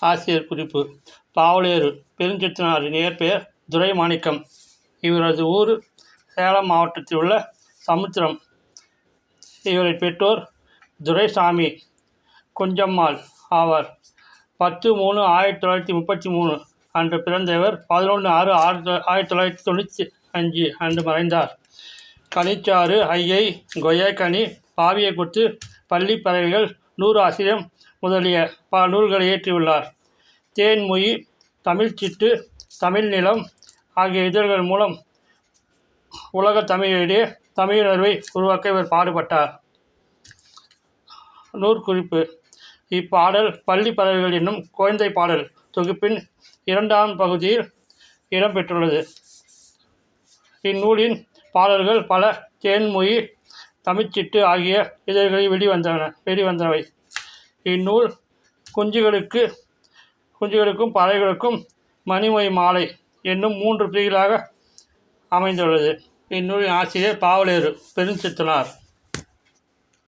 ஆசிரியர் குறிப்பு. பாவலேறு பெருஞ்சித்தனாரின் இயற்பெயர் துரைமாணிக்கம். இவரது ஊர் சேலம் மாவட்டத்தில் உள்ள சமுத்திரம். இவரை பெற்றோர் துரைசாமி குஞ்சம்மாள் ஆவார். பத்து மூணு ஆயிரத்தி தொள்ளாயிரத்தி முப்பத்தி மூணு அன்று பிறந்த இவர் பதினொன்று ஆறு ஆயிரத்தி ஆயிரத்தி தொள்ளாயிரத்தி தொண்ணூற்றி அஞ்சு அன்று மறைந்தார். கனிச்சாறு ஐயை கொய்யக்கனி பாவியக்குத்து பள்ளி பறவைகள் நூறாசிரியம் முதலிய பல நூல்களை இயற்றியுள்ளார் தேன்மொழி தமிழ்ச்சிட்டு தமிழ் நிலம் ஆகிய இதழ்கள் மூலம் உலக தமிழிடையே தமிழுணர்வை உருவாக்க இவர் பாடுபட்டார். நூற்குறிப்பு. இப்பாடல் பள்ளி பறவைகள் என்னும் குழந்தை பாடல் தொகுப்பின் இரண்டாம் பகுதியில் இடம்பெற்றுள்ளது. இந்நூலின் பாடல்கள் பல தேன்மொழி தமிழ்ச்சிட்டு ஆகிய இதழ்களில் வெளிவந்தன வெளிவந்தவை. இந்நூல் குஞ்சுகளுக்கு குஞ்சுகளுக்கும் பறவைகளுக்கும் மணிமொழி மாலை என்னும் மூன்று பிரிவுகளாக அமைந்துள்ளது. இந்நூலின் ஆசிரியர் பாவலேறு பெருஞ்சித்தனார்.